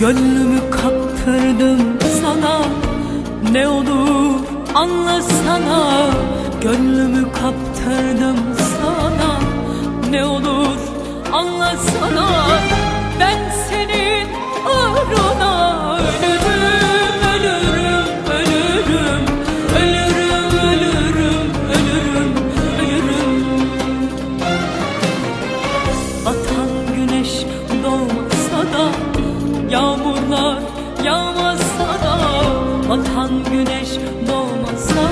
Gönlümü kaptırdım sana. Ne olur anlasana Gönlümü kaptırdım sana. Ne olur anlasana Ben senin yağmasa da Batan güneş doğmasa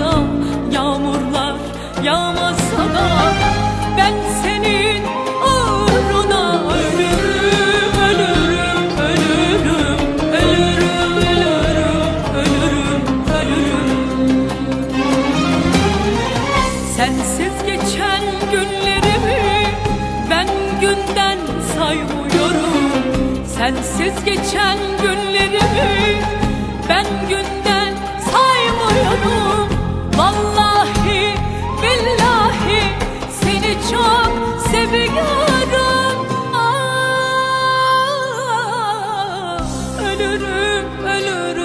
da Yağmurlar yağmasa da Ben senin uğruna ölürüm Ölürüm, ölürüm Ölürüm, ölürüm, ölürüm, ölürüm. Sensiz geçen günlerimi ben günden saymıyorum. Sensiz geçen Ölürüm, ölürüm,